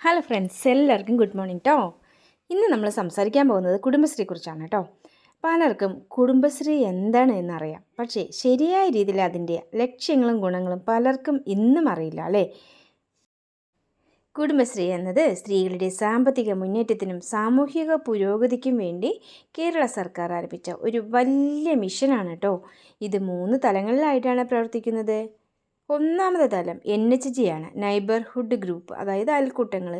Hello friends എല്ലാവർക്കും good morning കേട്ടോ ഇന്ന് നമ്മൾ സംസാരിക്കാൻ പോകുന്നത് കുടുംബശ്രീയെക്കുറിച്ചാണ് കേട്ടോ പലർക്കും കുടുംബശ്രീ എന്താണ് എന്നറിയാം. പക്ഷേ ശരിയായ രീതിയിൽ അതിന്റെ ലക്ഷ്യങ്ങളും ഗുണങ്ങളും പലർക്കും ഇന്നും അറിയില്ല അല്ലേ? കുടുംബശ്രീ എന്നത് സ്ത്രീകളുടെ സാമ്പത്തിക മുന്നേറ്റത്തിനും സാമൂഹിക പുരോഗതിക്കും വേണ്ടി കേരള സർക്കാർ ആരംഭിച്ച ഒരു വലിയ മിഷനാണ് കേട്ടോ ഇത് മൂന്ന് തലങ്ങളിലായിട്ടാണ് പ്രവർത്തിക്കുന്നത്. ഒന്നാമത്തെ തലം എൻ എച്ച് ജി ആണ്. നൈബർഹുഡ് ഗ്രൂപ്പ് അതായത് അയൽക്കൂട്ടങ്ങൾ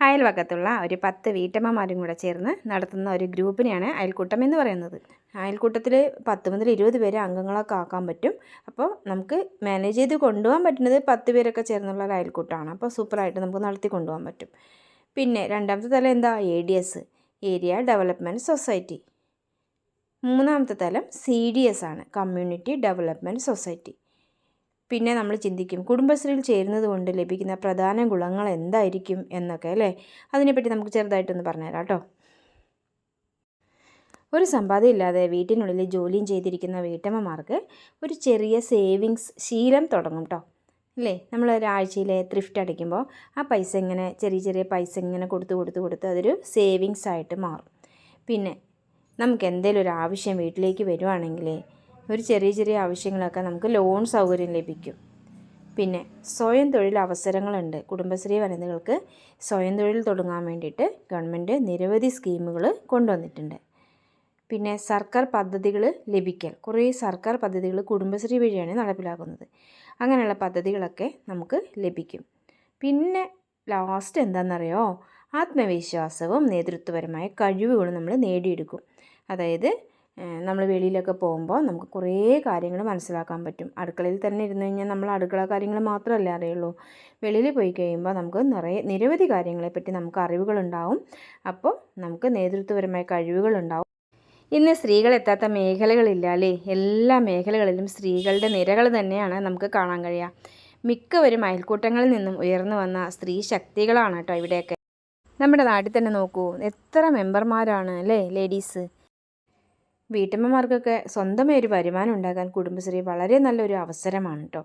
അയൽവക്കത്തുള്ള ഒരു പത്ത് വീട്ടമ്മമാരും കൂടെ ചേർന്ന് നടത്തുന്ന ഒരു ഗ്രൂപ്പിനെയാണ് അയൽക്കൂട്ടം എന്ന് പറയുന്നത്. അയൽക്കൂട്ടത്തിൽ പത്ത് മുതൽ ഇരുപത് പേരെ അംഗങ്ങളൊക്കെ ആക്കാൻ പറ്റും. അപ്പോൾ നമുക്ക് മാനേജ് ചെയ്ത് കൊണ്ടുപോകാൻ പറ്റുന്നത് പത്ത് പേരൊക്കെ ചേർന്നുള്ള ഒരു അയൽക്കൂട്ടമാണ്. അപ്പോൾ സൂപ്പറായിട്ട് നമുക്ക് നടത്തി കൊണ്ടുപോകാൻ പറ്റും. പിന്നെ രണ്ടാമത്തെ തലം എന്താ? A D S area development society മൂന്നാമത്തെ തലം സി ഡി എസ് ആണ്. കമ്മ്യൂണിറ്റി ഡെവലപ്മെന്റ് സൊസൈറ്റി പിന്നെ നമ്മൾ ചിന്തിക്കും കുടുംബശ്രീയിൽ ചേരുന്നത് കൊണ്ട് ലഭിക്കുന്ന പ്രധാന ഗുണങ്ങൾ എന്തായിരിക്കും എന്നൊക്കെ അല്ലേ? അതിനെപ്പറ്റി നമുക്ക് ചെറുതായിട്ടൊന്ന് പറഞ്ഞുതരാം കേട്ടോ. ഒരു സമ്പാദ്യം ഇല്ലാതെ വീട്ടിനുള്ളിൽ ജോലിയും ചെയ്തിരിക്കുന്ന വീട്ടമ്മമാർക്ക് ഒരു ചെറിയ സേവിങ്സ് ശീലം തുടങ്ങും കേട്ടോ അല്ലേ? നമ്മൾ ഒരാഴ്ചയിലെ ത്രിഫ്റ്റ് അടിക്കുമ്പോൾ ആ പൈസ ഇങ്ങനെ ചെറിയ ചെറിയ പൈസ ഇങ്ങനെ കൊടുത്ത് കൊടുത്ത് കൊടുത്ത് അതൊരു സേവിങ്സ് ആയിട്ട് മാറും. പിന്നെ നമുക്ക് എന്തെങ്കിലും ഒരു ആവശ്യം വീട്ടിലേക്ക് വരുവാണെങ്കിൽ ഒരു ചെറിയ ചെറിയ ആവശ്യങ്ങളൊക്കെ നമുക്ക് ലോൺ സൗകര്യം ലഭിക്കും. പിന്നെ സ്വയം തൊഴിൽ അവസരങ്ങളുണ്ട്. കുടുംബശ്രീ വനിതകൾക്ക് സ്വയം തൊഴിൽ തുടങ്ങാൻ വേണ്ടിയിട്ട് ഗവൺമെന്റ് നിരവധി സ്കീമുകൾ കൊണ്ടുവന്നിട്ടുണ്ട്. പിന്നെ സർക്കാർ പദ്ധതികൾ ലഭിക്കൽ. കുറേ സർക്കാർ പദ്ധതികൾ കുടുംബശ്രീ വഴിയാണ് നടപ്പിലാക്കുന്നത്. അങ്ങനെയുള്ള പദ്ധതികളൊക്കെ നമുക്ക് ലഭിക്കും. പിന്നെ ലാസ്റ്റ് എന്താണെന്നറിയോ ആത്മവിശ്വാസവും നേതൃത്വപരമായ കഴിവുകളും നമ്മൾ നേടിയെടുക്കും. അതായത് നമ്മൾ വെളിയിലൊക്കെ പോകുമ്പോൾ നമുക്ക് കുറേ കാര്യങ്ങൾ മനസ്സിലാക്കാൻ പറ്റും. അടുക്കളയിൽ തന്നെ ഇരുന്ന് കഴിഞ്ഞാൽ നമ്മൾ അടുക്കള കാര്യങ്ങൾ മാത്രമല്ലേ അറിയുള്ളൂ. വെളിയിൽ പോയി കഴിയുമ്പോൾ നമുക്ക് നിറയെ നിരവധി കാര്യങ്ങളെപ്പറ്റി നമുക്ക് അറിവുകളുണ്ടാവും. അപ്പോൾ നമുക്ക് നേതൃത്വപരമായ കഴിവുകളുണ്ടാവും. ഇന്ന് സ്ത്രീകൾ എത്താത്ത മേഖലകളില്ല അല്ലേ? എല്ലാ മേഖലകളിലും സ്ത്രീകളുടെ നിരകൾ തന്നെയാണ് നമുക്ക് കാണാൻ കഴിയുക. മിക്കവരും അയൽക്കൂട്ടങ്ങളിൽ നിന്നും ഉയർന്നു വന്ന സ്ത്രീ ശക്തികളാണ് കേട്ടോ ഇവിടെയൊക്കെ. നമ്മുടെ നാട്ടിൽ തന്നെ നോക്കൂ എത്ര മെമ്പർമാരാണ് അല്ലേ? ലേഡീസ്. വീട്ടമ്മമാർക്കൊക്കെ സ്വന്തമായി ഒരു വരുമാനം ഉണ്ടാക്കാൻ കുടുംബശ്രീ വളരെ നല്ലൊരു അവസരമാണ് കേട്ടോ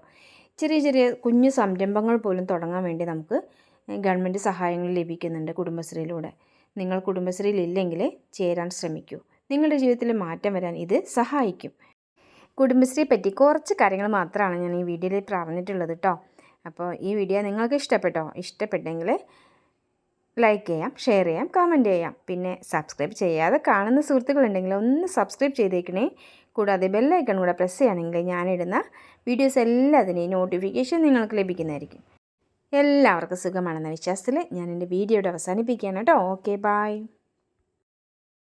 ചെറിയ ചെറിയ കുഞ്ഞു സംരംഭങ്ങൾ പോലും തുടങ്ങാൻ വേണ്ടി നമുക്ക് ഗവൺമെന്റ് സഹായങ്ങൾ ലഭിക്കുന്നുണ്ട് കുടുംബശ്രീയിലൂടെ. നിങ്ങൾ കുടുംബശ്രീയിൽ ഇല്ലെങ്കിൽ ചേരാൻ ശ്രമിക്കൂ. നിങ്ങളുടെ ജീവിതത്തിൽ മാറ്റം വരാൻ ഇത് സഹായിക്കും. കുടുംബശ്രീയെ പറ്റി കുറച്ച് കാര്യങ്ങൾ മാത്രമാണ് ഞാൻ ഈ വീഡിയോയിൽ പറഞ്ഞിട്ടുള്ളത് കേട്ടോ അപ്പോൾ ഈ വീഡിയോ നിങ്ങൾക്ക് ഇഷ്ടപ്പെട്ടോ? ഇഷ്ടപ്പെട്ടെങ്കിൽ ലൈക്ക് ചെയ്യാം ഷെയർ ചെയ്യാം കമന്റ് ചെയ്യാം. പിന്നെ സബ്സ്ക്രൈബ് ചെയ്യാതെ കാണുന്ന സുഹൃത്തുക്കളുണ്ടെങ്കിൽ ഒന്ന് സബ്സ്ക്രൈബ് ചെയ്തേക്കണേ. കൂടാതെ ബെല്ലൈക്കൺ കൂടെ പ്രസ് ചെയ്യുകയാണെങ്കിൽ ഞാനിടുന്ന വീഡിയോസ് എല്ലാത്തിനെയും നോട്ടിഫിക്കേഷൻ നിങ്ങൾക്ക് ലഭിക്കുന്നതായിരിക്കും. എല്ലാവർക്കും സുഖമാണെന്ന വിശ്വാസത്തിൽ ഞാൻ എന്റെ വീഡിയോയുടെ അവസാനിപ്പിക്കുകയാണ് കേട്ടോ. Okay bye